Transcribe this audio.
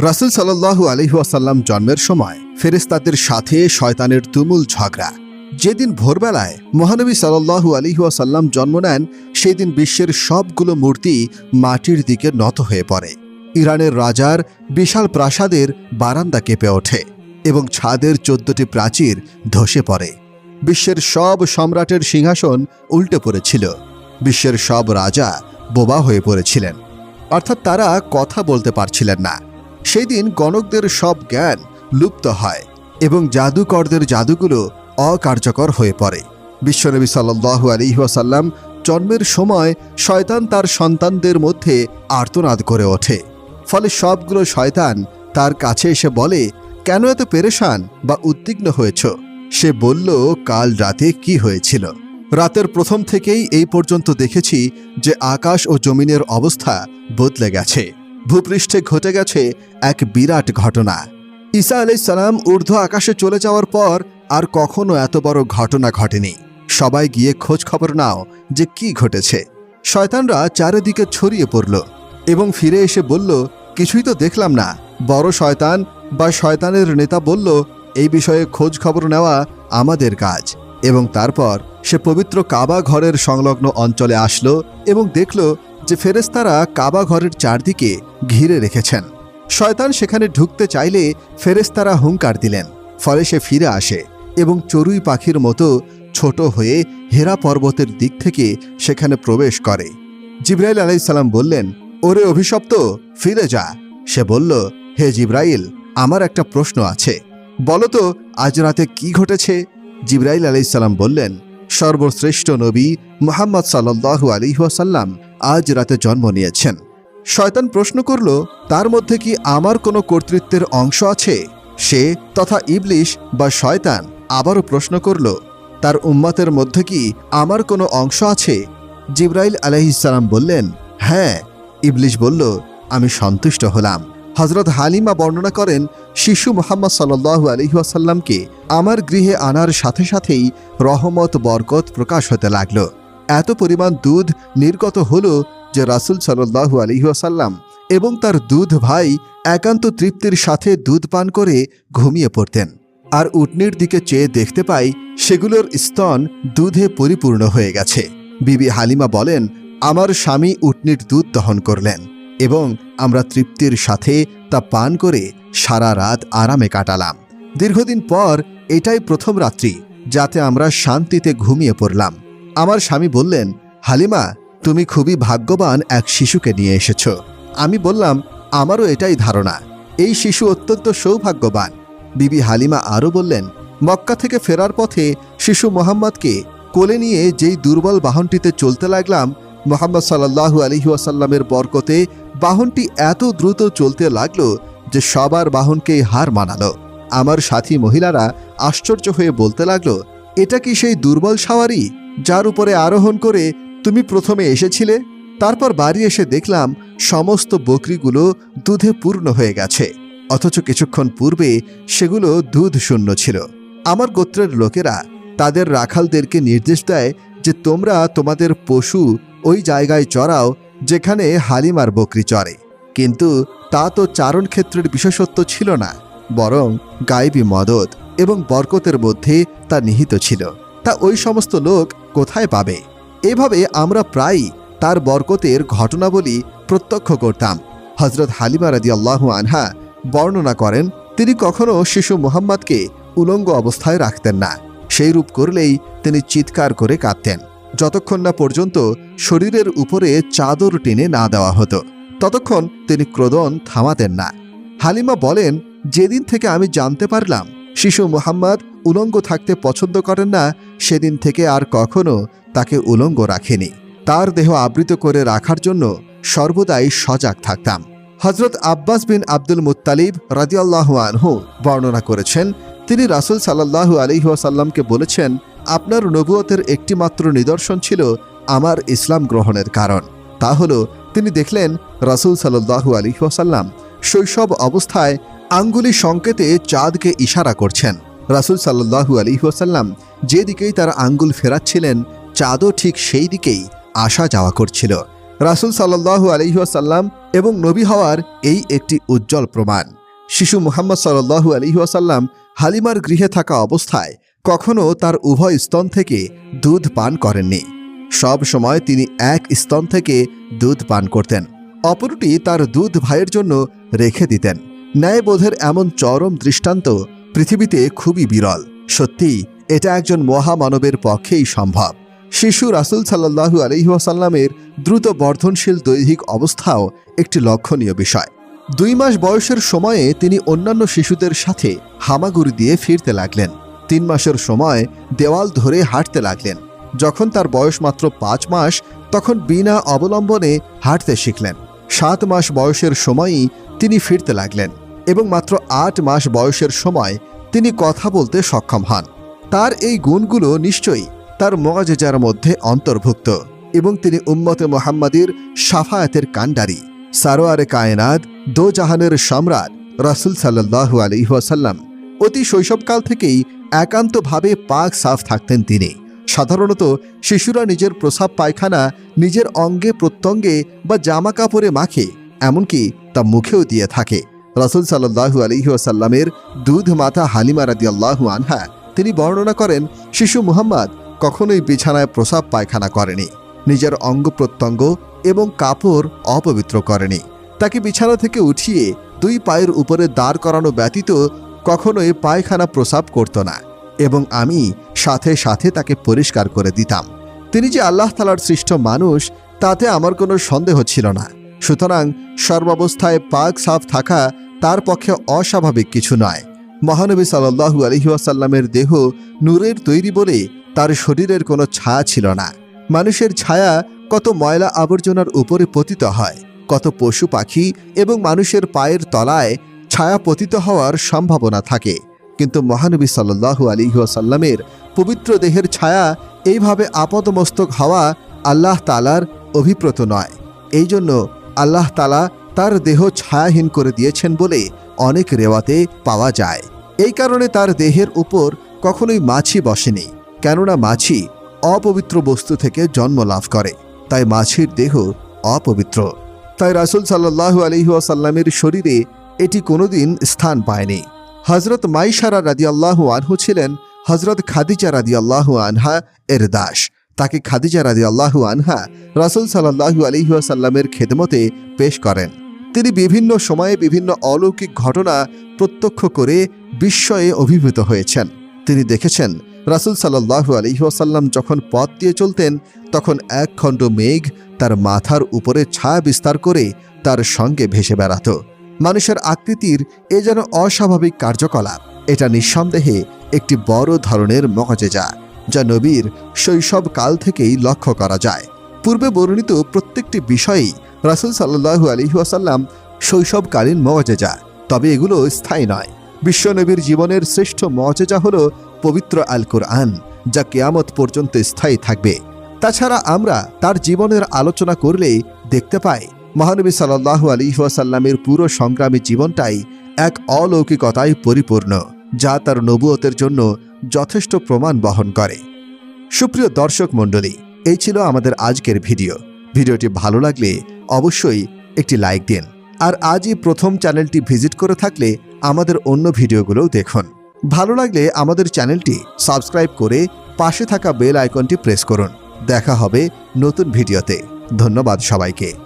রাসুল সাল্লাহু আলহিহাসাল্লাম জন্মের সময় ফেরেস্তাদের সাথে শয়তানের তুমুল ঝগড়া। যেদিন ভোরবেলায় মহানবী সাল্লাহু আলহিহাসাল্লাম জন্ম নেন সেই দিন বিশ্বের সবগুলো মূর্তি মাটির দিকে নত হয়ে পড়ে। ইরানের রাজার বিশাল প্রাসাদের বারান্দা কেঁপে ওঠে এবং ছাদের চোদ্দটি প্রাচীর ধসে পড়ে। বিশ্বের সব সম্রাটের সিংহাসন উল্টে পড়েছিল। বিশ্বের সব রাজা বোবা হয়ে পড়েছিলেন। অর্থাৎ তারা কথা বলতে পারছিলেন না। সেই দিন গণকদের সব জ্ঞান লুপ্ত হয় এবং জাদুকরদের জাদুগুলো অকার্যকর হয়ে পড়ে। বিশ্বনবী সাল্লু আলিহাসাল্লাম জন্মের সময় শয়তান তার সন্তানদের মধ্যে আর্তনাদ করে ওঠে। ফলে সবগুলো শয়তান তার কাছে এসে বলে, কেন এত পেরেশান বা উদ্বিগ্ন হয়েছ? সে বলল, কাল রাতে কি হয়েছিল? রাতের প্রথম থেকেই এই পর্যন্ত দেখেছি যে আকাশ ও জমিনের অবস্থা বদলে গেছে। ভূপৃষ্ঠে ঘটে গেছে এক বিরাট ঘটনা। ঈসা আলাইসালাম ঊর্ধ্ব আকাশে চলে যাওয়ার পর আর কখনো এত বড় ঘটনা ঘটেনি। সবাই গিয়ে খোঁজ খবর নাও যে কি ঘটেছে। শয়তানরা চারিদিকে ছড়িয়ে পড়ল এবং ফিরে এসে বলল, কিছুই তো দেখলাম না। বড় শয়তান বা শয়তানের নেতা বলল, এই বিষয়ে খোঁজ খবর নেওয়া আমাদের কাজ। এবং তারপর সে পবিত্র কাবা ঘরের সংলগ্ন অঞ্চলে আসলো এবং দেখল যে ফেরেস্তারা কাবা ঘরের চারদিকে ঘিরে রেখেছেন। শয়তান সেখানে ঢুকতে চাইলে ফেরেস্তারা হুঙ্কার দিলেন। ফলে সে ফিরে আসে এবং চড়ুই পাখির মতো ছোট হয়ে হেরা পর্বতের দিক থেকে সেখানে প্রবেশ করে। জিব্রাইল আলাইসাল্লাম বললেন, ওরে অভিশপ্ত, ফিরে যা। সে বলল, হে জিব্রাইল, আমার একটা প্রশ্ন আছে। বলো তো, আজ রাতে কি ঘটেছে? জিব্রাইল আলাইসাল্লাম বললেন, সর্বশ্রেষ্ঠ নবী মুহাম্মদ সাল্লাহু আলিহাসাল্লাম আজ রাতে জন্ম নিয়েছেন। শয়তান প্রশ্ন করল, তার মধ্যে কি আমার কোনো কর্তৃত্বের অংশ আছে? সে তথা ইবলিশ বা শয়তান আবারও প্রশ্ন করল, তার উম্মতের মধ্যে কি আমার কোনো অংশ আছে? জিব্রাইল আলহিসাল্লাম বললেন হ্যাঁ। ইবলিশ বলল, আমি সন্তুষ্ট হলাম। হজরত হালিমা বর্ণনা করেন, শিশু মোহাম্মদ সাল্লু আলহিহাসাল্লামকে আমার গৃহে আনার সাথে সাথেই রহমত, বরকত প্রকাশ হতে লাগল। এত পরিমাণ দুধ নির্গত হল যে রাসুল সাল্লু আলহিহাসাল্লাম এবং তার দুধ ভাই একান্ত তৃপ্তির সাথে দুধ পান করে ঘুমিয়ে পড়তেন। আর উটনির দিকে চেয়ে দেখতে পাই সেগুলোর স্তন দুধে পরিপূর্ণ হয়ে গেছে। বিবি হালিমা বলেন, আমার স্বামী উটনির দুধ দহন করলেন এবং আমরা তৃপ্তির সাথে তা পান করে সারা রাত আরামে কাটালাম। দীর্ঘদিন পর এটাই প্রথম রাত্রি যাতে আমরা শান্তিতে ঘুমিয়ে পড়লাম। আমার স্বামী বললেন, হালিমা, তুমি খুবই ভাগ্যবান এক শিশুকে নিয়ে এসেছ। আমি বললাম, আমারও এটাই ধারণা। এই শিশু অত্যন্ত সৌভাগ্যবান। বিবি হালিমা আরও বললেন, মক্কা থেকে ফেরার পথে শিশু মোহাম্মদকে কোলে নিয়ে যেই দুর্বল বাহনটিতে চলতে লাগলাম, মোহাম্মদ সাল্লাহু আলহিউসাল্লামের বরকতে বাহনটি এত দ্রুত চলতে লাগল যে সবার বাহনকেই হার মানালো। আমার সাথী মহিলারা আশ্চর্য হয়ে বলতে লাগল, এটা কি সেই দুর্বল সাওয়ারি? যার উপরে আরোহণ করে তুমি প্রথমে এসেছিলে, তারপর বাড়ি এসে দেখলাম সমস্ত বকরিগুলো দুধে পূর্ণ হয়ে গেছে। অথচ কিছুক্ষণ পূর্বে সেগুলো দুধ শূন্য ছিল। আমার গোত্রের লোকেরা তাদের রাখালদেরকে নির্দেশ দেয় যে তোমরা তোমাদের পশু ওই জায়গায় চড়াও যেখানে হালিমার বকরি চড়ে। কিন্তু তা তো চারণ ক্ষেত্রের বিশেষত্ব ছিল না, বরং গায়েবী মদত এবং বরকতের মধ্যে তা নিহিত ছিল। তা ওই সমস্ত লোক কোথায় পাবে? এভাবে আমরা প্রায়ই তার বরকতের ঘটনাবলী প্রত্যক্ষ করতাম। হজরত হালিমা রাদি আল্লাহ আনহা বর্ণনা করেন, তিনি কখনো শিশু মুহাম্মদকে উলঙ্গ অবস্থায় রাখতেন না। সেই রূপ করলেই তিনি চিৎকার করে কাঁদতেন। যতক্ষণ না পর্যন্ত শরীরের উপরে চাদর টেনে না দেওয়া হতো, ততক্ষণ তিনি ক্রোদন থামাতেন না। হালিমা বলেন, যেদিন থেকে আমি জানতে পারলাম, শিশু মুহাম্মদ উলঙ্গ থাকতে পছন্দ করেন না সেদিন থেকে আর কখনো তাকে উলঙ্গ রাখেনি। তার দেহ আবৃত করে রাখার জন্য সর্বদাই সজাগ থাকতাম। হজরত আব্বাস বিন আব্দুল মুতালিব রাজিয়াল্লাহ আনহু বর্ণনা করেছেন, তিনি রাসুল সাল্লাহু আলিহাসাল্লামকে বলেছেন, আপনার নবুয়তের একটিমাত্র নিদর্শন ছিল আমার ইসলাম গ্রহণের কারণ। তা হল, তিনি দেখলেন রাসুল সাল্লাহু আলিহাসাল্লাম শৈশব অবস্থায় আঙ্গুলি সংকেতে চাঁদকে ইশারা করছেন। রাসুল সাল্লাহু আলিহাসাল্লাম যেদিকেই তার আঙ্গুল ফেরাচ্ছিলেন, চাঁদও ঠিক সেই দিকেই আসা যাওয়া করছিল। রাসুল সাল্লাহু আলিহাসাল্লাম এবং নবী হওয়ার এই একটি উজ্জ্বল প্রমাণ, শিশু মুহাম্মদ সাল্লু আলহিহাসাল্লাম হালিমার গৃহে থাকা অবস্থায় কখনও তার উভয় স্তন থেকে দুধ পান করেননি। সব সময় তিনি এক স্তন থেকে দুধ পান করতেন। অপরটি তার দুধ ভাইয়ের জন্য রেখে দিতেন। ন্যায়বোধের এমন চরম দৃষ্টান্ত পৃথিবীতে খুবই বিরল। সত্যি এটা একজন মহামানবের পক্ষেই সম্ভব। শিশু রাসুল সাল্লাহু আলহিহাসাল্লামের দ্রুত বর্ধনশীল দৈহিক অবস্থাও একটি লক্ষণীয় বিষয়। দুই মাস বয়সের সময়ে তিনি অন্যান্য শিশুদের সাথে হামাগুড়ি দিয়ে ফিরতে লাগলেন। তিন মাসের সময় দেওয়াল ধরে হাঁটতে লাগলেন। যখন তার বয়স মাত্র পাঁচ মাস, তখন বিনা অবলম্বনে হাঁটতে শিখলেন। সাত মাস বয়সের সময়ই তিনি ফিরতে লাগলেন। এবং মাত্র আট মাস বয়সের সময় তিনি কথা বলতে সক্ষম হন। তার এই গুণগুলো নিশ্চয়ই তার মজেজার মধ্যে অন্তর্ভুক্ত এবং তিনি উম্মতে মোহাম্মদের সাফায়াতের কাণ্ডারি, সারোয়ারে কায়নাদ দো জাহানের সম্রাট রাসুল সাল্লাহু আলহিহাসাল্লাম অতি শৈশবকাল থেকেই একান্তভাবে পাক সাফ থাকতেন তিনি। সাধারণত শিশুরা নিজের প্রসাব পায়খানা নিজের অঙ্গে প্রত্যঙ্গে বা জামা কাপড়ে মাখে, এমনকি তা মুখেও দিয়ে থাকে। রাসুল সাল্লাহু আলহিহাসাল্লামের দুধ মাথা হালিমা রাদি আল্লাহু আনহা, তিনি বর্ণনা করেন, শিশু মুহাম্মদ কখনোই বিছানায় প্রসাব পায়খানা করেনি। নিজের অঙ্গ প্রত্যঙ্গ এবং কাপড় অপবিত্র করেনি। তাকে বিছানা থেকে উঠিয়ে দুই পায়ের উপরে দাঁড় করানো ব্যতীত কখনোই পায়খানা প্রসাব করত না এবং আমি সাথে সাথে তাকে পরিষ্কার করে দিতাম। তিনি যে আল্লাহ তালার সৃষ্ট মানুষ, তাতে আমার কোনো সন্দেহ ছিল না। সুতরাং সর্বাবস্থায় পাক সাফ থাকা তার পক্ষে অস্বাভাবিক কিছু নয়। মহানবী সাল্লু আলহিউসাল্লামের দেহ নূরের তৈরি বলে তার শরীরের কোনো ছায়া ছিল না। মানুষের ছায়া কত ময়লা আবর্জনার উপরে পতিত হয়, কত পশু পাখি এবং মানুষের পায়ের তলায় ছায়া পতিত হওয়ার সম্ভাবনা থাকে। কিন্তু মহানবী সাল্লাহু আলিহাসাল্লামের পবিত্র দেহের ছায়া এইভাবে আপদমস্তক হওয়া আল্লাহ তালার অভিপ্রত নয়। এই জন্য আল্লাহ তালা তার দেহ ছায়াহীন করে দিয়েছেন বলে অনেক রেওয়াতে পাওয়া যায়। এই কারণে তার দেহের উপর কখনোই মাছি বসেনি, কেননা মাছি অপবিত্র বস্তু থেকে জন্ম লাভ করে, তাই মাছির দেহ অপবিত্র। তাই রাসুল সাল্লাহু আলহিহাসাল্লামের শরীরে এটি কোনোদিন স্থান পায়নি। হজরত মাইশারা রাদি আল্লাহু আনহু ছিলেন হজরত খাদিজা রাদি আল্লাহু আনহা এর দাস। তাকে খাদিজা রাদি আল্লাহু আনহা রাসুল সাল্লাহু আলহিহাসাল্লামের খেদমতে পেশ করেন। তিনি বিভিন্ন সময়ে বিভিন্ন অলৌকিক ঘটনা প্রত্যক্ষ করে বিস্ময়ে অভিভূত হয়েছেন। তিনি দেখেছেন, রাসুল সাল্লাহু আলহিহাসাল্লাম যখন পথ দিয়ে চলতেন, তখন এক খণ্ড মেঘ তার মাথার উপরে ছায়া বিস্তার করে তার সঙ্গে ভেসে বেড়াত। মানুষের আকৃতির এ যেন অস্বাভাবিক কার্যকলাপ, এটা নিঃসন্দেহে একটি বড় ধরনের মগজেজা যা নবীর শৈশব কাল থেকেই লক্ষ্য করা যায়। পূর্বে বর্ণিত প্রত্যেকটি বিষয়েই রাসুল সাল্লাহু আলহিহাসাল্লাম শৈশবকালীন মগজেজা তবে এগুলো স্থায়ী নয়। বিশ্বনবীর জীবনের শ্রেষ্ঠ মজেজা হল পবিত্র আল কোরআন যা কেয়ামত পর্যন্ত স্থায়ী থাকবে। তাছাড়া আমরা তার জীবনের আলোচনা করলে দেখতে পাই, মহানবী সাল্লাহ আলিহাসাল্লামের পুরো সংগ্রামী জীবনটাই এক অলৌকিকতায় পরিপূর্ণ, যা তার নবুয়তের জন্য যথেষ্ট প্রমাণ বহন করে। সুপ্রিয় দর্শক মণ্ডলী, এই ছিল আমাদের আজকের ভিডিও। ভিডিওটি ভালো লাগলে অবশ্যই একটি লাইক দিন। আর আজই প্রথম চ্যানেলটি ভিজিট করে থাকলে আমাদের অন্য ভিডিওগুলোও দেখুন। ভালো লাগলে আমাদের চ্যানেলটি সাবস্ক্রাইব করে পাশে থাকা বেল আইকনটি প্রেস করুন। দেখা হবে নতুন ভিডিওতে। ধন্যবাদ সবাইকে।